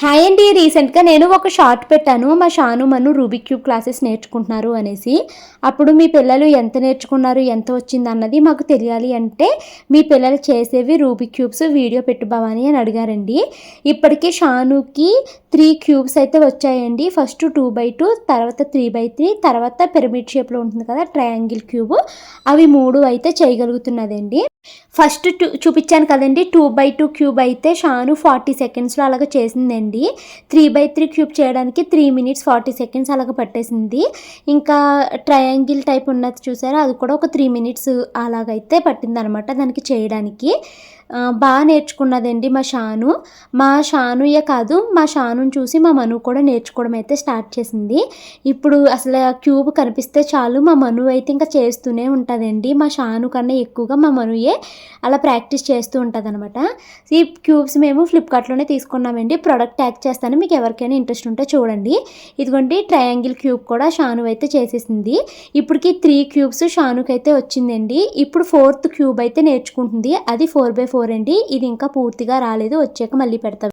Hi అండి రీసెంట్గా నేను ఒక షార్ట్ పెట్టాను. మా షాను మను రూబిక్ క్యూబ్ క్లాసెస్ నేర్చుకుంటున్నారు అనేసి. అప్పుడు మీ పిల్లలు ఎంత నేర్చుకున్నారు ఎంత వచ్చింది అన్నది మాకు తెలియాలి అంటే మీ పిల్లలు చేసేవి రూబిక్ క్యూబ్స్ వీడియో పెట్టు భవాని అని అడిగారండి. ఇప్పటికే షానుకి త్రీ క్యూబ్స్ అయితే వచ్చాయండి. ఫస్ట్ టూ బై టూ తర్వాత త్రీ బై త్రీ తర్వాత పిరమిడ్ షేప్లో ఉంటుంది కదా ట్రయాంగిల్ క్యూబ్ అవి మూడు అయితే చేయగలుగుతున్నదండి. ఫస్ట్ టూ చూపించాను కదండి. టూ బై టూ క్యూబ్ అయితే షాను ఫార్టీ సెకండ్స్లో అలాగ చేసిందండి. త్రీ బై త్రీ క్యూబ్ చేయడానికి త్రీ మినిట్స్ ఫార్టీ సెకండ్స్ అలాగ పట్టేసింది. ఇంకా ట్రయాంగిల్ టైప్ ఉన్నది చూసారా? అది కూడా ఒక త్రీ మినిట్స్ అలాగైతే పట్టింది అనమాట దానికి చేయడానికి. బాగా నేర్చుకున్నదండి మా షాను. మా షానుయే కాదు మా షానుని చూసి మా మను కూడా నేర్చుకోవడం అయితే స్టార్ట్ చేసింది. ఇప్పుడు అసలు క్యూబ్ కనిపిస్తే చాలు మా మను అయితే ఇంకా చేస్తూనే ఉంటుందండి. మా షాను కన్నా ఎక్కువగా మా మనుయే అలా ప్రాక్టీస్ చేస్తూ ఉంటుంది అనమాట ఈ క్యూబ్స్ మేము ఫ్లిప్కార్ట్లోనే తీసుకున్నామండి. ప్రోడక్ట్ ట్యాగ్ చేస్తాను మీకు ఎవరికైనా ఇంట్రెస్ట్ ఉంటే చూడండి. ఇదిగోండి ట్రయాంగిల్ క్యూబ్ కూడా షాను అయితే చేసేసింది. ఇప్పటికి త్రీ క్యూబ్స్ షానుకి అయితే వచ్చిందండి. ఇప్పుడు ఫోర్త్ క్యూబ్ అయితే నేర్చుకుంటుంది. అది ఫోర్ బై ఫోర్ అండి ఇది ఇంకా పూర్తిగా రాలేదు. వచ్చాక మళ్ళీ పెడతాం